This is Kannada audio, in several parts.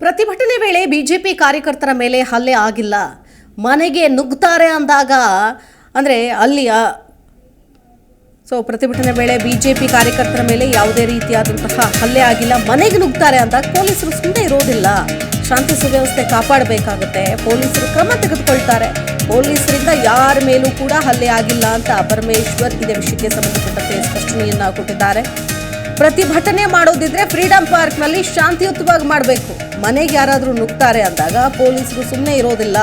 ಪ್ರತಿಭಟನೆ ವೇಳೆ ಬಿಜೆಪಿ ಕಾರ್ಯಕರ್ತರ ಮೇಲೆ ಹಲ್ಲೆ ಆಗಿಲ್ಲ. ಮನೆಗೆ ನುಗ್ತಾರೆ ಅಂದಾಗ ಅಂದರೆ ಅಲ್ಲಿ ಆ, ಸೊ ಪ್ರತಿಭಟನೆ ವೇಳೆ ಬಿಜೆಪಿ ಕಾರ್ಯಕರ್ತರ ಮೇಲೆ ಯಾವುದೇ ರೀತಿಯಾದಂತಹ ಹಲ್ಲೆ ಆಗಿಲ್ಲ. ಮನೆಗೆ ನುಗ್ತಾರೆ ಅಂದಾಗ ಪೊಲೀಸರು ಸುಮ್ಮನೆ ಇರೋದಿಲ್ಲ. ಶಾಂತಿ ಸುವ್ಯವಸ್ಥೆ ಕಾಪಾಡಬೇಕಾಗುತ್ತೆ. ಪೊಲೀಸರು ಕ್ರಮ ತೆಗೆದುಕೊಳ್ತಾರೆ. ಪೊಲೀಸರಿಂದ ಯಾರ ಮೇಲೂ ಕೂಡ ಹಲ್ಲೆ ಆಗಿಲ್ಲ ಅಂತ ಪರಮೇಶ್ವರ್ ಇದೇ ವಿಷಯಕ್ಕೆ ಸಂಬಂಧಪಟ್ಟಂತೆ ಸ್ಪಷ್ಟನೆಯನ್ನು ಕೊಟ್ಟಿದ್ದಾರೆ. ಪ್ರತಿಭಟನೆ ಮಾಡೋದಿದ್ರೆ ಫ್ರೀಡಂ ಪಾರ್ಕ್ನಲ್ಲಿ ಶಾಂತಿಯುತವಾಗಿ ಮಾಡಬೇಕು. ಮನೆಗೆ ಯಾರಾದರೂ ನುಗ್ತಾರೆ ಅಂದಾಗ ಪೊಲೀಸರು ಸುಮ್ಮನೆ ಇರೋದಿಲ್ಲ.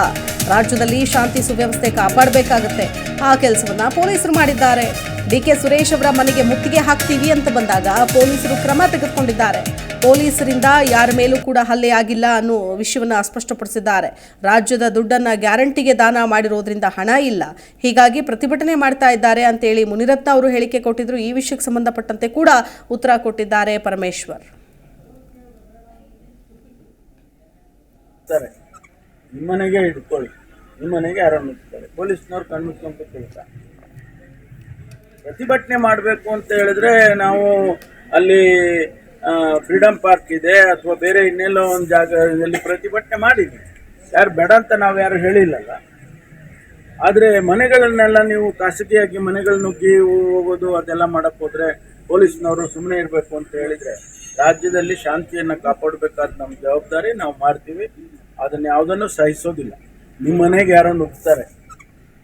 ರಾಜ್ಯದಲ್ಲಿ ಶಾಂತಿ ಸುವ್ಯವಸ್ಥೆ ಕಾಪಾಡಬೇಕಾಗುತ್ತೆ. ಆ ಕೆಲಸವನ್ನು ಪೊಲೀಸರು ಮಾಡಿದ್ದಾರೆ. ಡಿ ಕೆ ಸುರೇಶ್ ಅವರ ಮನೆಗೆ ಮುತ್ತಿಗೆ ಹಾಕ್ತೀವಿ ಅಂತ ಬಂದಾಗ ಪೊಲೀಸರು ಕ್ರಮ ತೆಗೆದುಕೊಂಡಿದ್ದಾರೆ. ಪೊಲೀಸರಿಂದ ಯಾರ ಮೇಲೂ ಕೂಡ ಹಲ್ಲೆ ಆಗಿಲ್ಲ ಅನ್ನೋ ವಿಷಯವನ್ನು ಸ್ಪಷ್ಟಪಡಿಸಿದ್ದಾರೆ. ರಾಜ್ಯದ ದುಡ್ಡನ್ನ ಗ್ಯಾರಂಟಿಗೆ ದಾನ ಮಾಡಿರೋದ್ರಿಂದ ಹಣ ಇಲ್ಲ. ಹೀಗಾಗಿ ಪ್ರತಿಭಟನೆ ಮಾಡ್ತಾ ಇದ್ದಾರೆ ಅಂತೇಳಿ ಮುನಿರತ್ನ ಅವರು ಹೇಳಿಕೆ ಕೊಟ್ಟಿದ್ರು. ಈ ವಿಷಯಕ್ಕೆ ಸಂಬಂಧಪಟ್ಟಂತೆ ಕೂಡ ಉತ್ತರ ಕೊಟ್ಟಿದ್ದಾರೆ ಪರಮೇಶ್ವರ್. ನಿಮ್ಮನೆಗೆ ನಿಮ್ಮನೆಗೆ ಪೊಲೀಸ್ನವ್ರು ಕೆಲಸ ಪ್ರತಿಭಟನೆ ಮಾಡಬೇಕು ಅಂತ ಹೇಳಿದ್ರೆ ನಾವು ಅಲ್ಲಿ ಫ್ರೀಡಮ್ ಪಾರ್ಕ್ ಇದೆ ಅಥವಾ ಬೇರೆ ಇನ್ನೆಲ್ಲೋ ಒಂದು ಜಾಗದಲ್ಲಿ ಪ್ರತಿಭಟನೆ ಮಾಡಿದ್ವಿ. ಯಾರು ಬೇಡ ಅಂತ ನಾವು ಯಾರು ಹೇಳಿಲ್ಲಲ್ಲ. ಆದರೆ ಮನೆಗಳನ್ನೆಲ್ಲ ನೀವು ಖಾಸಗಿಯಾಗಿ ಮನೆಗಳು ನುಗ್ಗಿ ಹೋಗೋದು, ಅದೆಲ್ಲ ಮಾಡಕ್ಕೆ ಹೋದರೆ ಪೊಲೀಸ್ನವರು ಸುಮ್ಮನೆ ಇರಬೇಕು ಅಂತ ಹೇಳಿದರೆ ರಾಜ್ಯದಲ್ಲಿ ಶಾಂತಿಯನ್ನು ಕಾಪಾಡಬೇಕಾದ ನಮ್ಮ ಜವಾಬ್ದಾರಿ ನಾವು ಮಾಡ್ತೀವಿ. ಅದನ್ನ ಯಾವುದನ್ನು ಸಹಿಸೋದಿಲ್ಲ. ನಿಮ್ಮ ಮನೆಗೆ ಯಾರೋ ನುಗ್ತಾರೆ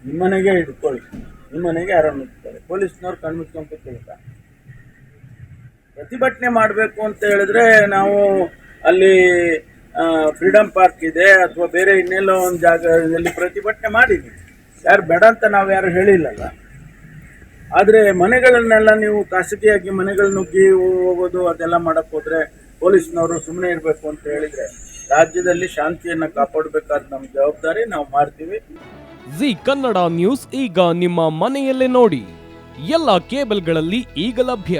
ನಿಮ್ಮ ಮನೆಗೆ ಹಿಡ್ಕೊಳ್ಳಿ. ನಿಮ್ಮ ಮನೆಗೆ ಯಾರೋ ನುಗ್ತಾರೆ ಪೊಲೀಸ್ನವ್ರು ಕಣ್ಮಿಟ್ಕೊಂಡು ಕೆಲಸ ಪ್ರತಿಭಟನೆ ಮಾಡಬೇಕು ಅಂತ ಹೇಳಿದ್ರೆ ನಾವು ಅಲ್ಲಿ ಫ್ರೀಡಮ್ ಪಾರ್ಕ್ ಇದೆ ಅಥವಾ ಬೇರೆ ಇನ್ನೆಲ್ಲೋ ಒಂದು ಜಾಗದಲ್ಲಿ ಪ್ರತಿಭಟನೆ ಮಾಡಿದ್ವಿ. ಯಾರು ಬೇಡ ಅಂತ ನಾವು ಯಾರು ಹೇಳಿಲ್ಲಲ್ಲ. ಆದರೆ ಮನೆಗಳನ್ನೆಲ್ಲ ನೀವು ಖಾಸಗಿಯಾಗಿ ಮನೆಗಳು ನುಗ್ಗಿ ಹೋಗೋದು, ಅದೆಲ್ಲ ಮಾಡಕ್ಕೆ ಹೋದರೆ ಪೊಲೀಸ್ನವರು ಸುಮ್ಮನೆ ಇರಬೇಕು ಅಂತ ಹೇಳಿದರೆ ರಾಜ್ಯದಲ್ಲಿ ಶಾಂತಿಯನ್ನು ಕಾಪಾಡಬೇಕಾದ ನಮ್ಮ ಜವಾಬ್ದಾರಿ ನಾವು ಮಾಡ್ತೀವಿ. ಜಿ ಕನ್ನಡ ನ್ಯೂಸ್ ಈಗ ನಿಮ್ಮ ಮನೆಯಲ್ಲೇ ನೋಡಿ. ಎಲ್ಲ ಕೇಬಲ್ಗಳಲ್ಲಿ ಈಗ ಲಭ್ಯ.